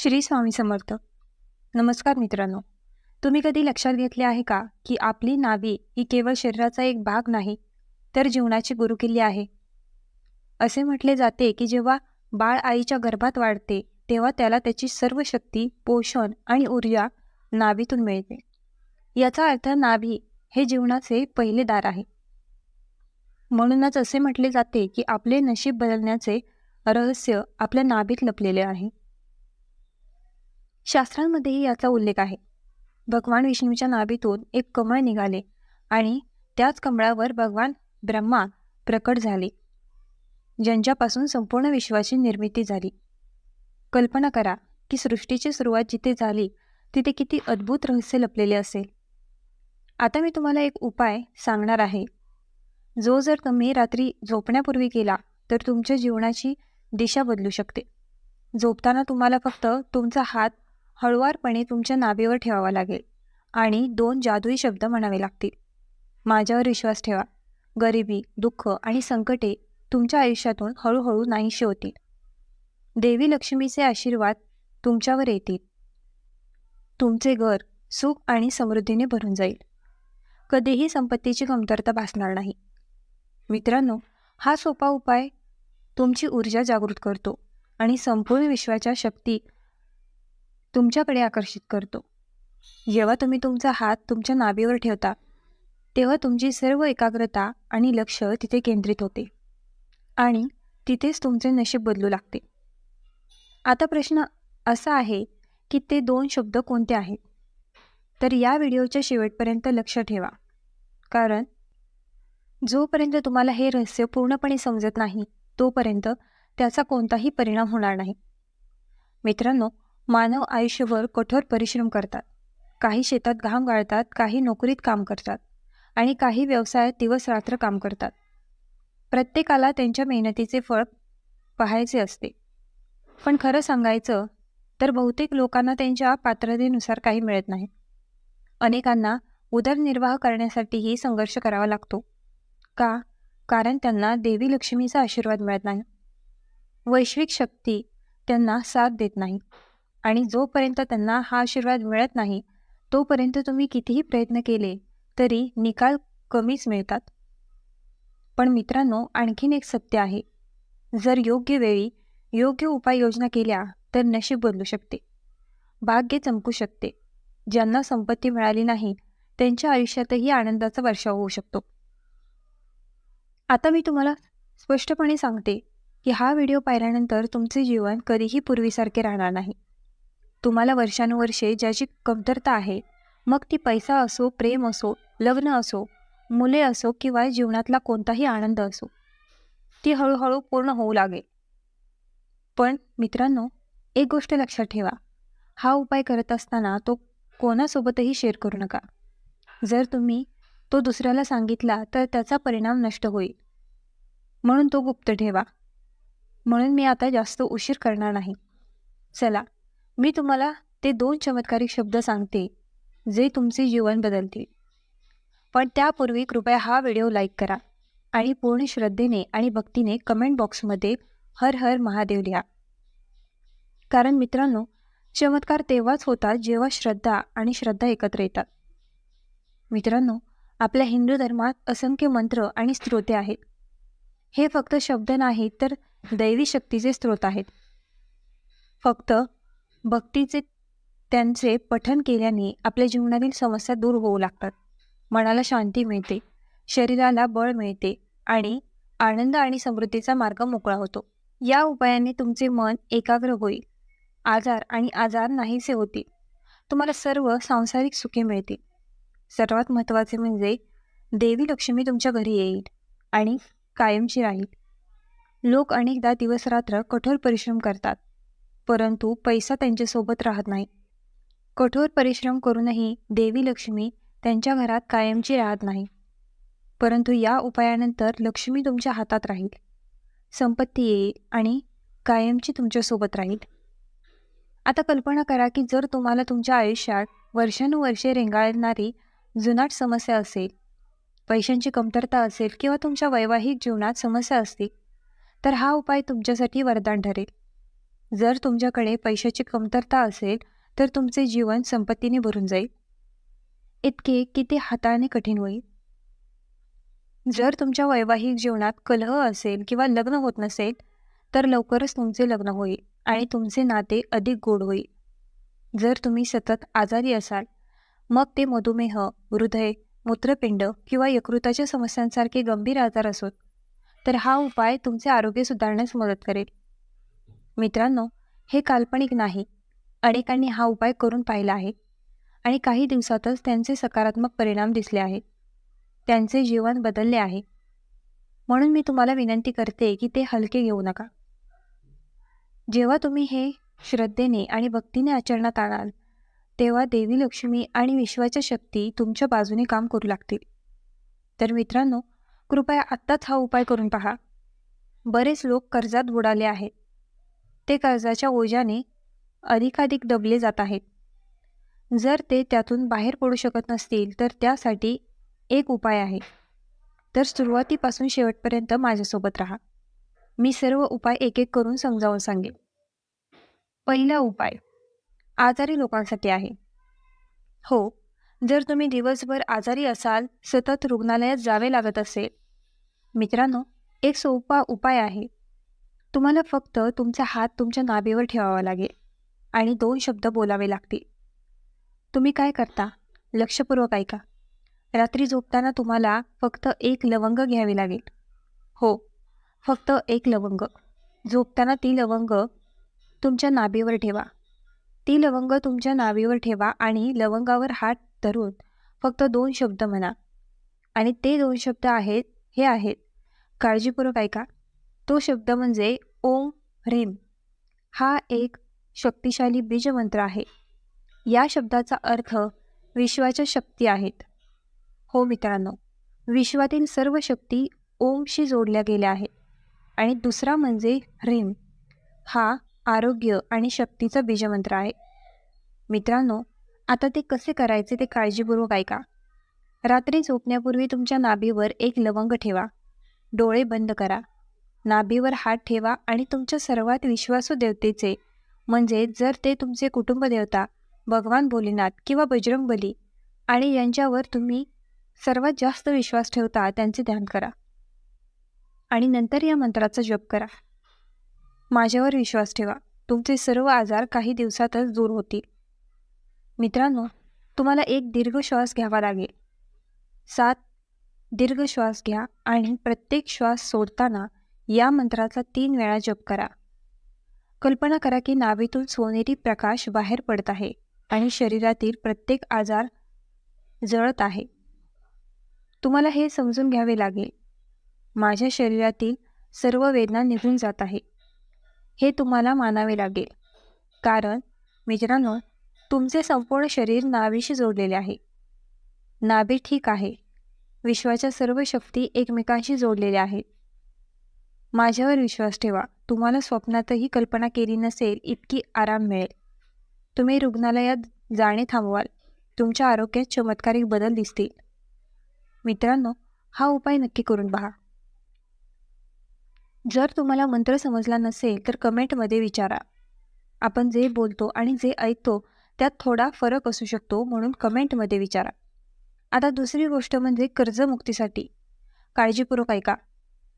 श्री स्वामी समर्थ. नमस्कार मित्रांनो. तुम्ही कधी लक्षात घेतले आहे का की आपली नावी ही केवळ शरीराचा एक भाग नाही तर जीवनाची गुरुकिल्ली आहे? असे म्हटले जाते की जेव्हा बाळ आईच्या गर्भात वाढते तेव्हा त्याला त्याची सर्व शक्ती पोषण आणि ऊर्जा नाभीतून मिळते. याचा अर्थ नाभी हे जीवनाचे पहिले दार आहे. म्हणूनच असे म्हटले जाते की आपले नशीब बदलण्याचे रहस्य आपल्या नाभीत लपलेले आहे. शास्त्रांमध्येही याचा उल्लेख आहे. भगवान विष्णूच्या नाभीतून एक कमळ निघाले आणि त्याच कमळावर भगवान ब्रह्मा प्रकट झाले ज्यांच्यापासून संपूर्ण विश्वाची निर्मिती झाली. कल्पना करा की सृष्टीची सुरुवात जिथे झाली तिथे किती अद्भुत रहस्य लपलेले असेल. आता मी तुम्हाला एक उपाय सांगणार आहे. जो जर तुम्ही रात्री झोपण्यापूर्वी केला तर तुमच्या जीवनाची दिशा बदलू शकते. झोपताना तुम्हाला फक्त तुमचा हात हळुवारपणे तुमच्या नाभीवर ठेवावा लागेल आणि दोन जादुई शब्द म्हणावे लागतील. माझ्यावर विश्वास ठेवा. गरिबी दुःख आणि संकटे तुमच्या आयुष्यातून हळूहळू नाहीशी होतील. देवी लक्ष्मीचे आशीर्वाद तुमच्यावर येतील. तुमचे घर सुख आणि समृद्धीने भरून जाईल. कधीही संपत्तीची कमतरता भासणार नाही. मित्रांनो हा सोपा उपाय तुमची ऊर्जा जागृत करतो आणि संपूर्ण विश्वाच्या शक्ती तुमच्याकडे आकर्षित करतो. जेव्हा तुम्ही तुमचा हात तुमच्या नाभीवर ठेवता तेव्हा तुमची सर्व एकाग्रता आणि लक्ष तिथे केंद्रित होते आणि तिथेच तुमचे नशीब बदलू लागते. आता प्रश्न असा आहे की ते दोन शब्द कोणते आहेत? तर या व्हिडिओच्या शेवटपर्यंत लक्ष ठेवा. कारण जोपर्यंत तुम्हाला हे रहस्य पूर्णपणे समजत नाही तोपर्यंत त्याचा कोणताही परिणाम होणार नाही. मित्रांनो मानव आयुष्यभर कठोर परिश्रम करतात. काही शेतात घाम गाळतात काही नोकरीत काम करतात आणि काही व्यवसायात दिवस रात्र काम करतात. प्रत्येकाला त्यांच्या मेहनतीचे फळ पाहायचे असते. पण खरं सांगायचं तर बहुतेक लोकांना त्यांच्या पात्रतेनुसार काही मिळत नाही. अनेकांना उदरनिर्वाह करण्यासाठीही संघर्ष करावा लागतो. का? कारण त्यांना देवी लक्ष्मीचा आशीर्वाद मिळत नाही. वैश्विक शक्ती त्यांना साथ देत नाही. आणि जोपर्यंत त्यांना हा आशीर्वाद मिळत नाही तोपर्यंत तुम्ही कितीही प्रयत्न केले तरी निकाल कमीच मिळतात. पण मित्रांनो आणखीन एक सत्य आहे. जर योग्य वेळी योग्य उपाययोजना केल्या तर नशीब बदलू शकते. भाग्य चमकू शकते. ज्यांना संपत्ती मिळाली नाही त्यांच्या आयुष्यातही आनंदाचा वर्षाव होऊ शकतो. आता मी तुम्हाला स्पष्टपणे सांगते की हा व्हिडिओ पाहिल्यानंतर तुमचे जीवन कधीही पूर्वीसारखे राहणार नाही. तुम्हाला वर्षानुवर्षे ज्याची कमतरता आहे मग ती पैसा असो प्रेम असो लग्न असो मुले असो किंवा जीवनातला कोणताही आनंद असो ती हळूहळू पूर्ण होऊ लागेल. पण मित्रांनो एक गोष्ट लक्षात ठेवा. हा उपाय करत असताना तो कोणासोबतही शेअर करू नका. जर तुम्ही तो दुसऱ्याला सांगितला तर त्याचा परिणाम नष्ट होईल. म्हणून तो गुप्त ठेवा. म्हणून मी आता जास्त उशीर करणार नाही. चला मी तुम्हाला ते दोन चमत्कारिक शब्द सांगते जे तुमचे जीवन बदलतील. पण त्यापूर्वी कृपया हा व्हिडिओ लाईक करा आणि पूर्ण श्रद्धेने आणि भक्तीने कमेंट बॉक्समध्ये हर हर महादेव लिहा. कारण मित्रांनो चमत्कार तेव्हाच होतात जेव्हा श्रद्धा आणि श्रद्धा एकत्र येतात. मित्रांनो आपल्या हिंदू धर्मात असंख्य मंत्र आणि स्त्रोते आहेत. हे फक्त शब्द नाहीत तर दैवी शक्तीचे स्रोत आहेत. फक्त भक्तीचे त्यांचे पठन केल्याने आपल्या जीवनातील समस्या दूर होऊ लागतात. मनाला शांती मिळते शरीराला बळ मिळते आणि आनंद आणि समृद्धीचा मार्ग मोकळा होतो. या उपायाने तुमचे मन एकाग्र होईल. आजार आणि आजार नाहीसे होतील. तुम्हाला सर्व सांसारिक सुखे मिळतील. सर्वात महत्त्वाचे म्हणजे देवी लक्ष्मी तुमच्या घरी येईल आणि कायमची राहील. लोक अनेकदा दिवसरात्र कठोर परिश्रम करतात. परंतु पैसा त्यांच्यासोबत राहत नाही. कठोर परिश्रम करूनही देवी लक्ष्मी त्यांच्या घरात कायमची राहत नाही. परंतु या उपायानंतर लक्ष्मी तुमच्या हातात राहील. संपत्ती येईल आणि कायमची तुमच्यासोबत राहील. आता कल्पना करा की जर तुम्हाला तुमच्या आयुष्यात वर्षानुवर्षे रेंगाळणारी जुनाट समस्या असेल पैशांची कमतरता असेल किंवा तुमच्या वैवाहिक जीवनात समस्या असतील तर हा उपाय तुमच्यासाठी वरदान ठरेल. जर तुमच्याकडे पैशाची कमतरता असेल तर तुमचे जीवन संपत्तीने भरून जाईल. इतके की ते हाताळणे कठीण होईल? जर तुमच्या वैवाहिक जीवनात कलह असेल किंवा लग्न होत नसेल तर लवकरच तुमचे लग्न होईल आणि तुमचे नाते अधिक गोड होईल. जर तुम्ही सतत आजारी असाल मग ते मधुमेह हृदय मूत्रपिंड किंवा यकृताच्या समस्यांसारखे गंभीर आजार असोत तर हा उपाय तुमचे आरोग्य सुधारण्यास मदत करेल. मित्रांनो हे काल्पनिक नाही. अनेकांनी हा उपाय करून पाहिला आहे आणि काही दिवसातच त्यांचे सकारात्मक परिणाम दिसले आहेत. त्यांचे जीवन बदलले आहे. म्हणून मी तुम्हाला विनंती करते की ते हलके घेऊ नका. जेव्हा तुम्ही हे श्रद्धेने आणि भक्तीने आचरणात आणाल तेव्हा देवी लक्ष्मी आणि विश्वाच्या शक्ती तुमच्या बाजूने काम करू लागतील. तर मित्रांनो कृपया आत्ताच हा उपाय करून पहा. बरेच लोक कर्जात बुडाले आहेत. ते कर्जाच्या ओझ्याने अधिकाधिक दबले जात आहेत. जर ते त्यातून बाहेर पडू शकत नसतील तर त्यासाठी एक उपाय आहे. तर सुरुवातीपासून शेवटपर्यंत माझ्यासोबत राहा. मी सर्व उपाय एक एक करून समजावून सांगेन. पहिला उपाय आजारी लोकांसाठी आहे. हो जर तुम्ही दिवसभर आजारी असाल सतत रुग्णालयात जावे लागत असेल. मित्रांनो एक सोपा उपाय आहे. तुम्हाला फक्त तुमचा हात तुमच्या नाभीवर ठेवावा लागेल आणि दोन शब्द बोलावे लागतील. तुम्ही काय करता? लक्षपूर्वक ऐका. रात्री झोपताना तुम्हाला फक्त एक लवंग घ्यावी लागेल. हो फक्त एक लवंग. झोपताना ती लवंग तुमच्या नाभीवर ठेवा. ती लवंग तुमच्या नाभीवर ठेवा आणि लवंगावर हात धरून फक्त दोन शब्द म्हणा. आणि ते दोन शब्द आहेत हे आहेत. काळजीपूर्वक ऐका. तो शब्द म्हणजे ओम ह्रीम. हा एक शक्तिशाली बीजमंत्र आहे. या शब्दाचा अर्थ विश्वाच्या शक्ती आहेत. हो मित्रांनो विश्वातील सर्व शक्ती ओमशी जोडल्या गेल्या आहेत. आणि दुसरा म्हणजे ह्रीम. हा आरोग्य आणि शक्तीचा बीजमंत्र आहे. मित्रांनो आता ते कसे करायचे ते काळजीपूर्वक ऐका. रात्री झोपण्यापूर्वी तुमच्या नाभीवर एक लवंग ठेवा. डोळे बंद करा. नाभीवर हात ठेवा आणि तुमच्या सर्वात विश्वासू देवतेचे म्हणजे जर ते तुमचे कुटुंब देवता भगवान भोलेनाथ किंवा बजरंगबली आणि यांच्यावर तुम्ही सर्वात जास्त विश्वास ठेवता त्यांचे ध्यान करा. आणि नंतर या मंत्राचा जप करा. माझ्यावर विश्वास ठेवा. तुमचे सर्व आजार काही दिवसातच दूर होतील. मित्रांनो तुम्हाला एक दीर्घ श्वास घ्यावा लागेल. सात दीर्घ श्वास घ्या आणि प्रत्येक श्वास सोडताना या मंत्राचा तीन वेळा जप करा. कल्पना करा की नावेतून सोनेरी प्रकाश बाहेर पडत आहे आणि शरीरातील प्रत्येक आजार जळत आहे. तुम्हाला हे समजून घ्यावे लागेल. माझ्या शरीरातील सर्व वेदना निघून जात आहे. हे तुम्हाला मानावे लागेल. कारण मित्रांनो तुमचे संपूर्ण शरीर नाभीशी जोडलेले आहे. नाभी ठीक आहे. विश्वाच्या सर्व शक्ती एकमेकांशी जोडलेल्या आहेत. माझ्यावर विश्वास ठेवा. तुम्हाला स्वप्नातही कल्पना केली नसेल इतकी आराम मिळेल. तुम्ही रुग्णालयात जाणे थांबवाल. तुमच्या आरोग्यात चमत्कारिक बदल दिसतील. मित्रांनो हा उपाय नक्की करून पहा. जर तुम्हाला मंत्र समजला नसेल तर कमेंटमध्ये विचारा. आपण जे बोलतो आणि जे ऐकतो त्यात थोडा फरक असू शकतो म्हणून कमेंटमध्ये विचारा. आता दुसरी गोष्ट म्हणजे कर्जमुक्तीसाठी. काळजीपूर्वक ऐका.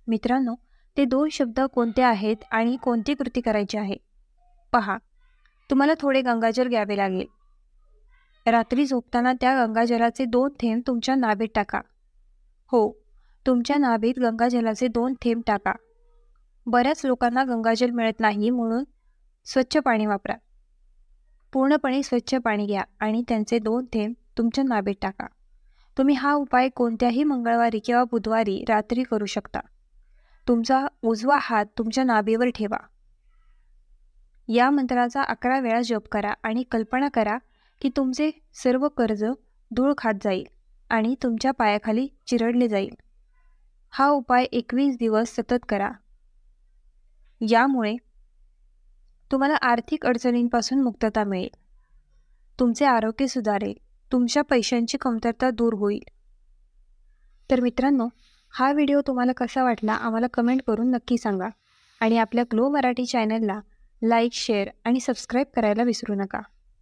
मित्रांनो ते दोन शब्द कोणते आहेत आणि कोणती कृती करायची आहे? पहा. तुम्हाला थोडे गंगाजल घ्यावे लागेल. रात्री झोपताना त्या गंगाजलाचे दोन थेंब तुमच्या नाभीत टाका. हो तुमच्या नाभीत गंगाजलाचे दोन थेंब टाका. बऱ्याच लोकांना गंगाजल मिळत नाही म्हणून स्वच्छ पाणी वापरा. पूर्णपणे स्वच्छ पाणी घ्या आणि त्यांचे दोन थेंब तुमच्या नाभीत टाका. तुम्ही हा उपाय कोणत्याही मंगळवारी किंवा बुधवारी रात्री करू शकता. तुमचा उजवा हात तुमच्या नाभीवर ठेवा. या मंत्राचा अकरा वेळा जप करा आणि कल्पना करा की तुमचे सर्व कर्ज धूळ खात जाईल आणि तुमच्या पायाखाली चिरडले जाईल. हा उपाय एकवीस दिवस सतत करा. यामुळे तुम्हाला आर्थिक अडचणींपासून मुक्तता मिळेल. तुमचे आरोग्य सुधारेल. तुमच्या पैशांची कमतरता दूर होईल. तर मित्रांनो हा व्हिडिओ तुम्हाला कसा वाटला आम्हाला कमेंट करून नक्की सांगा. आणि आपल्या ग्लो मराठी चॅनलला लाईक शेअर आणि सबस्क्राईब करायला विसरू नका.